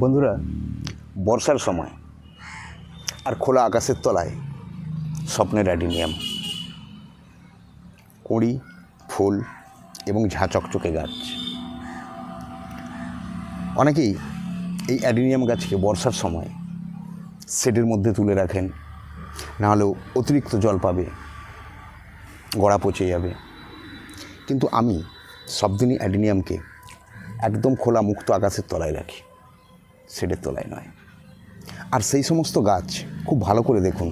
বন্ধুরা, বর্ষার সময় আর খোলা আকাশের তলায় স্বপ্নের অ্যাডিনিয়াম, কুঁড়ি, ফুল এবং ঝা চকচকে গাছ। অনেকেই এই অ্যাডিনিয়াম গাছকে বর্ষার সময় শেডের মধ্যে তুলে রাখেন নাহলেও অতিরিক্ত জল পাবে, গড়া পচে যাবে। কিন্তু আমি সবদিনই অ্যাডিনিয়ামকে একদম খোলা মুক্ত আকাশের তলায় রাখি। শেডের তলায় নয়। আর সেই সমস্ত গাছ খুব ভালো করে দেখুন।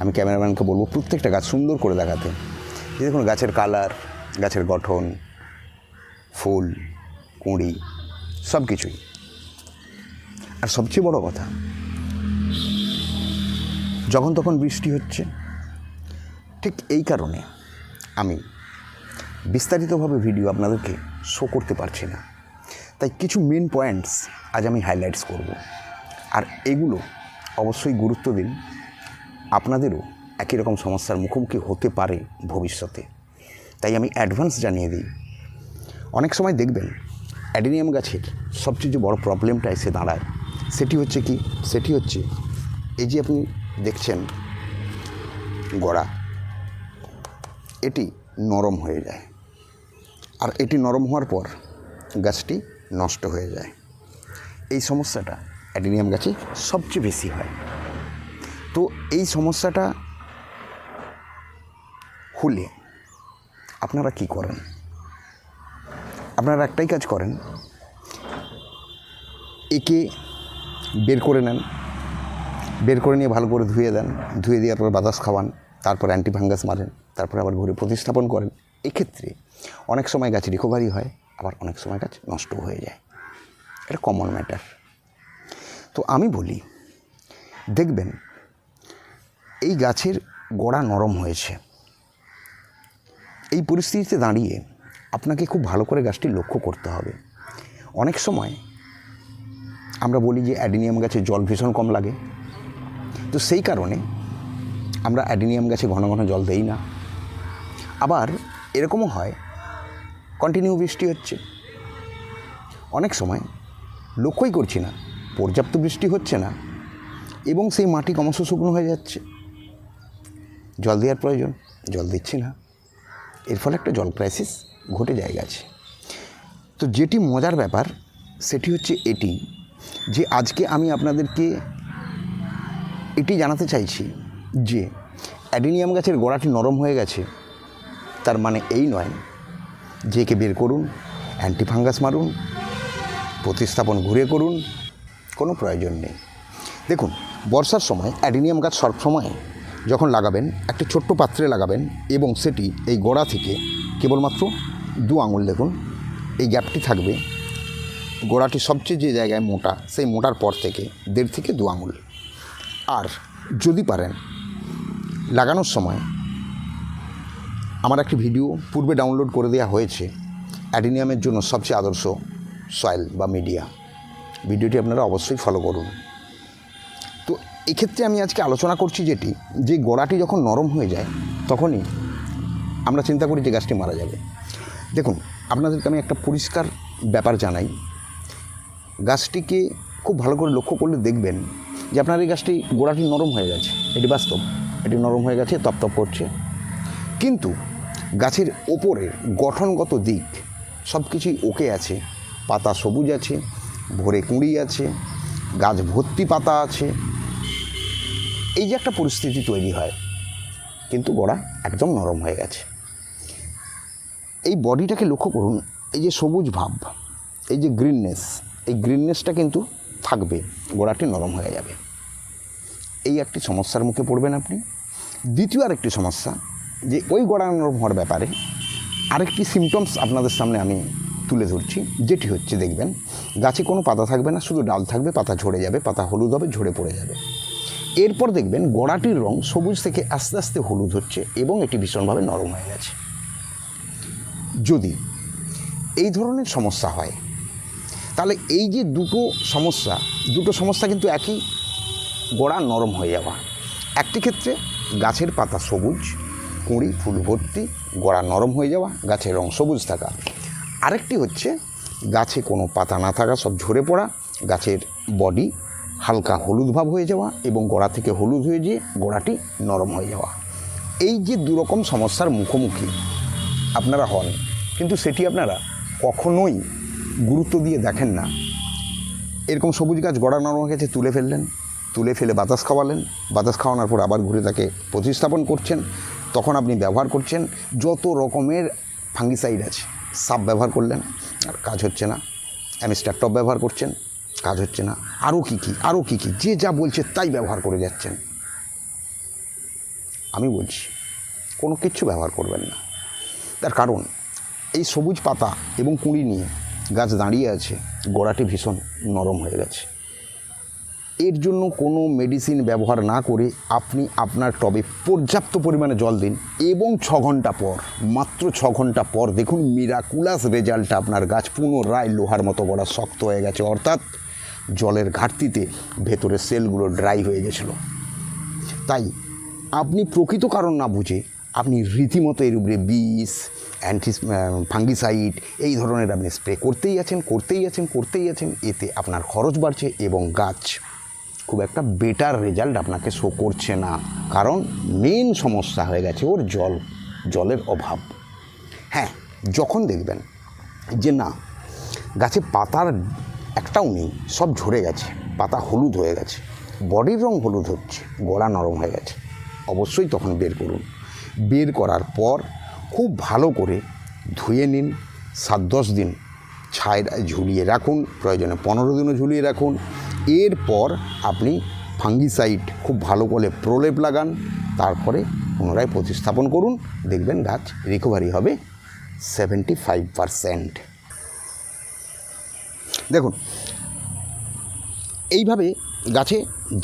আমি ক্যামেরাম্যানকে বলব প্রত্যেকটা গাছ সুন্দর করে দেখাতে। যে দেখুন গাছের কালার, গাছের গঠন, ফুল, কুঁড়ি, সব কিছুই। আর সবচেয়ে বড় কথা, যখন তখন বৃষ্টি হচ্ছে, ঠিক এই কারণে আমি বিস্তারিতভাবে ভিডিও আপনাদেরকে শো করতে পারছি না। তাই কিছু মেন পয়েন্টস আজ আমি হাইলাইটস করব। আর এগুলো অবশ্যই গুরুত্ব দিন। আপনাদেরও একই রকম সমস্যার মুখোমুখি হতে পারে ভবিষ্যতে। তাই আমি অ্যাডভান্স জানিয়ে দিই। অনেক সময় দেখবেন অ্যাডিনিয়াম গাছের সবচেয়ে যে বড় প্রবলেমটা এসে দাঁড়ায়, সেটি হচ্ছে কি? সেটি হচ্ছে, এই যে আপনি দেখছেন গড়া, এটি নরম হয়ে যায়। আর এটি নরম হওয়ার পর গাছটি নষ্ট হয়ে যায়। এই সমস্যাটা অ্যাডিনিয়াম গাছে সবচেয়ে বেশি হয়। তো এই সমস্যাটা হলে আপনারা কি করেন? আপনারা একটাই কাজ করেন, একে বের করে নেন, বের করে নিয়ে ভালো করে ধুয়ে দেন, ধুয়ে দেওয়ার পর বাতাস খাওয়ান, তারপর অ্যান্টিফাঙ্গাস মারেন, তারপরে আবার ঘুরে প্রতিস্থাপন করেন। এক্ষেত্রে অনেক সময় গাছ রিকভারি হয় আবার অনেক সময় গাছ নষ্ট হয়ে যায়। এটা কমন ম্যাটার তো আমি বলি, দেখবেন, এই গাছের গোড়া নরম হয়েছে। এই পরিস্থিতিতে দাঁড়িয়ে আপনাকে খুব ভালো করে গাছটি লক্ষ্য করতে হবে। অনেক সময় আমরা বলি যে অ্যাডিনিয়াম গাছে জল ভীষণ কম লাগে। তো সেই কারণে আমরা অ্যাডিনিয়াম গাছে ঘন ঘন জল দেই না। আবার এরকমও হয় কন্টিনিউ বৃষ্টি হচ্ছে। অনেক সময় লক্ষ্যই করছি না, পর্যাপ্ত বৃষ্টি হচ্ছে না, এবং সেই মাটি ক্রমশ শুকনো হয়ে যাচ্ছে। জল দেওয়ার প্রয়োজন, জল দিচ্ছি না। এর ফলে একটা জল ক্রাইসিস ঘটে যায় গাছে তো যেটি মজার ব্যাপার, সেটি হচ্ছে এটি যে আজকে আমি আপনাদেরকে এটি জানাতে চাইছি যে অ্যাডিনিয়াম গাছের গোড়াটি নরম হয়ে গেছে, তার মানে এই নয় একে বের করুন, অ্যান্টিফাঙ্গাস মারুন, প্রতিস্থাপন ঘুরে করুন, কোনো প্রয়োজন নেই। দেখুন, বর্ষার সময় অ্যাডিনিয়াম গাছ সবসময় যখন লাগাবেন, একটা ছোট্ট পাত্রে লাগাবেন এবং সেটি এই গোড়া থেকে কেবলমাত্র দু আঙুল দেখুন, এই গ্যাপটি থাকবে। গোড়াটি সবচেয়ে যে জায়গায় মোটা, সেই মোটার পর থেকে দেড় থেকে দু আঙুল। আর যদি পারেন, লাগানোর সময় আমার একটি ভিডিও পূর্বে ডাউনলোড করে দেওয়া হয়েছে। অ্যাডিনিয়ামের জন্য সবচেয়ে আদর্শ সয়েল বা মিডিয়া। ভিডিওটি আপনারা অবশ্যই ফলো করুন। তো এক্ষেত্রে আমি আজকে আলোচনা করছি যেটি, যে গোড়াটি যখন নরম হয়ে যায়, তখনই আমরা চিন্তা করি যে গাছটি মারা যাবে। দেখুন, আপনাদেরকে আমি একটা পরিষ্কার ব্যাপার জানাই। গাছটিকে খুব ভালো করে লক্ষ্য করলে দেখবেন যে আপনার এই গাছটি গোড়াটি নরম হয়ে গেছে। এটি বাস্তব। এটি নরম হয়ে গেছে তপতপ করছে। কিন্তু গাছের ওপরের গঠনগত দিক সব কিছুই ওকে আছে। পাতা সবুজ আছে, ভরে কুঁড়ি আছে, গাছ ভর্তি পাতা আছে। এই যে একটা পরিস্থিতি তৈরি হয়, কিন্তু গোড়া একদম নরম হয়ে গেছে। এই বডিটাকে লক্ষ্য করুন, এই যে সবুজ ভাব, এই যে গ্রিননেস, এই গ্রিননেসটা কিন্তু থাকবে, গোড়াটি নরম হয়ে যাবে। এই একটি সমস্যার মুখে পড়বেন আপনি। দ্বিতীয় আরেকটি সমস্যা যে ওই গোড়া নরম হওয়ার ব্যাপারে আরেকটি সিমটমস আপনাদের সামনে আমি তুলে ধরছি। যেটি হচ্ছে, দেখবেন, গাছে কোনো পাতা থাকবে না, শুধু ডাল থাকবে, পাতা ঝরে যাবে, পাতা হলুদ হবে, ঝরে পড়ে যাবে। এরপর দেখবেন, গোড়াটির রং সবুজ থেকে আস্তে আস্তে হলুদ হচ্ছে এবং এটি ভীষণভাবে নরম হয়ে গেছে। যদি এই ধরনের সমস্যা হয়, তাহলে এই যে দুটো সমস্যা দুটো সমস্যা কিন্তু একই, গোড়া নরম হয়ে যাওয়া। একটি ক্ষেত্রে গাছের পাতা সবুজ কুঁড়ি, ফুল ভর্তি, গোড়া নরম হয়ে যাওয়া, গাছের রং সবুজ থাকা। আরেকটি হচ্ছে, গাছে কোনো পাতা না থাকা, সব ঝরে পড়া, গাছের বডি হালকা হলুদ ভাব হয়ে যাওয়া এবং গোড়া থেকে হলুদ হয়ে যেয়ে গোড়াটি নরম হয়ে যাওয়া। এই যে দুরকম সমস্যার মুখোমুখি আপনারা হন, কিন্তু সেটি আপনারা কখনোই গুরুত্ব দিয়ে দেখেন না। এরকম সবুজ গাছ গড়া নরম গেছে, তুলে ফেললেন, তুলে ফেলে বাতাস খাওয়ালেন, বাতাস খাওয়ানোর পর আবার ঘুরে তাকে প্রতিস্থাপন করছেন। তখন আপনি ব্যবহার করছেন, যত রকমের ফাঙ্গিসাইড আছে সাপ ব্যবহার করলেন, আর কাজ হচ্ছে না। অ্যামিস্ট্রাকটপ ব্যবহার করছেন, কাজ হচ্ছে না। আরও কী কী আরও কী কী, যে যা বলছে তাই ব্যবহার করে যাচ্ছেন। আমি বলছি, কোনো কিচ্ছু ব্যবহার করবেন না। তার কারণ, এই সবুজ পাতা এবং কুঁড়ি নিয়ে গাছ দাঁড়িয়ে আছে, গোড়াটি ভীষণ নরম হয়ে গেছে। এর জন্য কোনো মেডিসিন ব্যবহার না করে আপনি আপনার টবে পর্যাপ্ত পরিমাণে জল দিন এবং ছ ঘণ্টা পর, মাত্র ছ ঘণ্টা পর দেখুন মিরাকুলাস রেজাল্টটা আপনার গাছ পুনরায় লোহার মতো গোড়া শক্ত হয়ে গেছে। অর্থাৎ জলের ঘাটতিতে ভেতরের সেলগুলো ড্রাই হয়ে গেছিল। তাই আপনি প্রকৃত কারণ না বুঝে আপনি রীতিমতো এর উপরে বিষ অ্যান্টি ফাঙ্গিসাইড এই ধরনের আপনি স্প্রে করতেই আছেন করতেই আছেন করতেই আছেন, এতে আপনার খরচ বাড়ছে এবং গাছ খুব একটা বেটার রেজাল্ট আপনাকে শো করছে না। কারণ মেন সমস্যা হয়ে গেছে ওর জল, জলের অভাব। হ্যাঁ যখন দেখবেন যে না, গাছে পাতার একটাও নেই, সব ঝরে গেছে, পাতা হলুদ হয়ে গেছে বডির রং হলুদ হচ্ছে গোড়া নরম হয়ে গেছে, অবশ্যই তখন বের করুন। বের করার পর খুব ভালো করে ধুয়ে নিন, সাত দশ দিন ছায় ঝুলিয়ে রাখুন, প্রয়োজনে পনেরো দিনও ঝুলিয়ে রাখুন এরপর আপনি ফাঙ্গিসাইড খুব ভালো করে প্রলেপ লাগান, তারপরে পুনরায় প্রতিস্থাপন করুন। দেখবেন গাছ রিকভারি হবে সেভেন্টি ফাইভ পারসেন্ট দেখুন, এইভাবে গাছে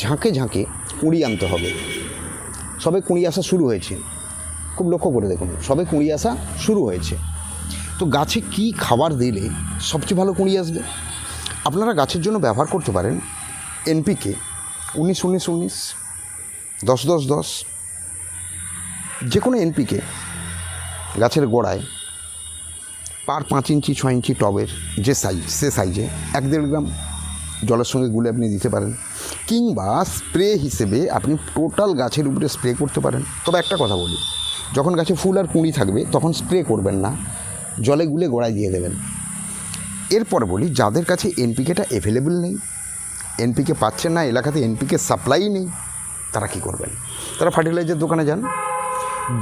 ঝাঁকে ঝাঁকে কুঁড়ি আনতে হবে। সবে কুঁড়ি আসা শুরু হয়েছে। খুব লক্ষ্য করে দেখুন, সবে কুঁড়ি আসা শুরু হয়েছে। তো গাছে কি খাবার দিলে সবচেয়ে ভালো কুঁড়ি আসবে? আপনারা গাছের জন্য ব্যবহার করতে পারেন এনপিকে উনিশ উনিশ উনিশ, দশ দশ দশ, যে কোনো এনপিকে গাছের গোড়ায় পার পাঁচ ইঞ্চি, ছয় ইঞ্চি টবের যে সাইজ, সে সাইজে এক দেড় গ্রাম জলের সঙ্গে গুলে আপনি দিতে পারেন। কিংবা স্প্রে হিসেবে আপনি টোটাল গাছের উপরে স্প্রে করতে পারেন। তবে একটা কথা বলি, যখন গাছে ফুল আর কুঁড়ি থাকবে, তখন স্প্রে করবেন না, জলে গুলে গোড়ায় দিয়ে দেবেন। এরপর বলি, যাদের কাছে এনপিকেটা অ্যাভেলেবেল নেই এনপিকে পাচ্ছেন না, এলাকাতে এনপিকে সাপ্লাই নেই, তারা কি করবেন? তারা ফার্টিলাইজার দোকানে যান,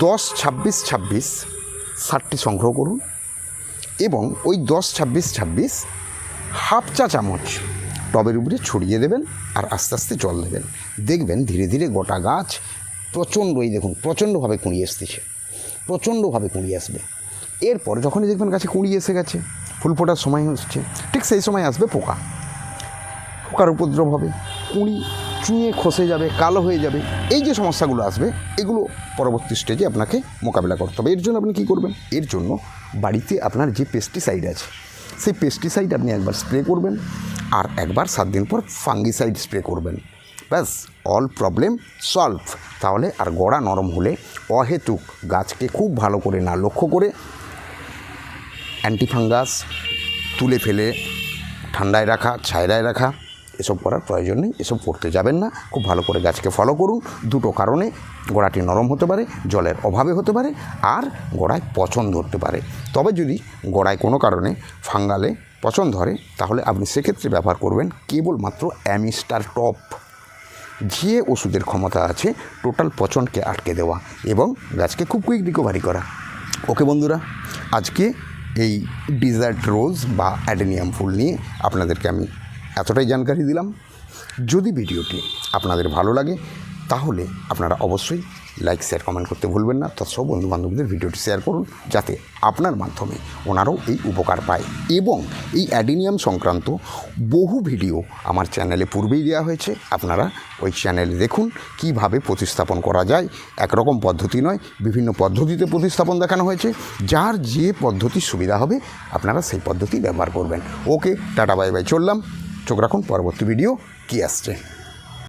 দশ ছাব্বিশ ছাব্বিশ সারটি সংগ্রহ করুন এবং ওই দশ ছাব্বিশ ছাব্বিশ হাফ চা চামচ টবের উপরে ছড়িয়ে দেবেন আর আস্তে আস্তে জল দেবেন। দেখবেন ধীরে ধীরে গোটা গাছ প্রচণ্ড প্রচণ্ডই দেখুন, প্রচণ্ডভাবে কুঁড়ি আসতেছে প্রচণ্ডভাবে কুঁড়ি আসবে। এরপর যখনই দেখবেন গাছে কুঁড়ি এসে গেছে ফুল ফোটার সময় হচ্ছে, ঠিক সেই সময় আসবে পোকা। পোকার উপদ্রব হবে, কুঁড়ি চুঁয়ে খসে যাবে, কালো হয়ে যাবে, এই যে সমস্যাগুলো আসবে, এগুলো পরবর্তী স্টেজে আপনাকে মোকাবিলা করতে হবে। এর জন্য আপনি কী করবেন? এর জন্য বাড়িতে আপনার যে পেস্টিসাইড আছে, সেই পেস্টিসাইড আপনি একবার স্প্রে করবেন আর একবার সাত দিন পর ফাঙ্গিসাইড স্প্রে করবেন। ব্যাস অল প্রবলেম সলভ তাহলে আর গোড়া নরম হলে অহেতুক গাছকে খুব ভালো করে না লক্ষ্য করে অ্যান্টিফাঙ্গাস তুলে ফেলে, ঠান্ডায় রাখা ছায়রায় রাখা, এসব করার প্রয়োজন নেই, এসব করতে যাবেন না। খুব ভালো করে গাছকে ফলো করুন। দুটো কারণে, গোড়াটি নরম হতে পারে, জলের অভাবে হতে পারে, আর গোড়ায় পচন ধরতে পারে। তবে যদি গোড়ায় কোনো কারণে ফাঙ্গালে পচন ধরে, তাহলে আপনি সেক্ষেত্রে ব্যবহার করবেন কেবলমাত্র অ্যামিস্টার টপ। যে ওষুধের ক্ষমতা আছে, টোটাল পচনকে আটকে দেওয়া এবং গাছকে খুব কুইক রিকভারি করা। ওকে বন্ধুরা, আজকে এই ডিজার্ট রোজ বা অ্যাডেনিয়াম ফুল নিয়ে আপনাদেরকে আমি এতটাই জানকারি দিলাম। যদি ভিডিওটি আপনাদের ভালো লাগে, তাহলে আপনারা অবশ্যই লাইক শেয়ার কমেন্ট করতে ভুলবেন না। তৎসব বন্ধুবান্ধবদের ভিডিওটি শেয়ার করুন, যাতে আপনার মাধ্যমে ওনারাও এই উপকার পায়। এবং এই অ্যাডিনিয়াম সংক্রান্ত বহু ভিডিও আমার চ্যানেলে পূর্বেই দেওয়া হয়েছে। আপনারা ওই চ্যানেলে দেখুন, কীভাবে প্রতিস্থাপন করা যায়। একরকম পদ্ধতি নয়, বিভিন্ন পদ্ধতিতে প্রতিস্থাপন দেখানো হয়েছে। যার যে পদ্ধতির সুবিধা হবে, আপনারা সেই পদ্ধতি ব্যবহার করবেন। ওকে টাটা বাই বাই চললাম। চোখ রাখুন, পরবর্তী ভিডিও কী আসছে?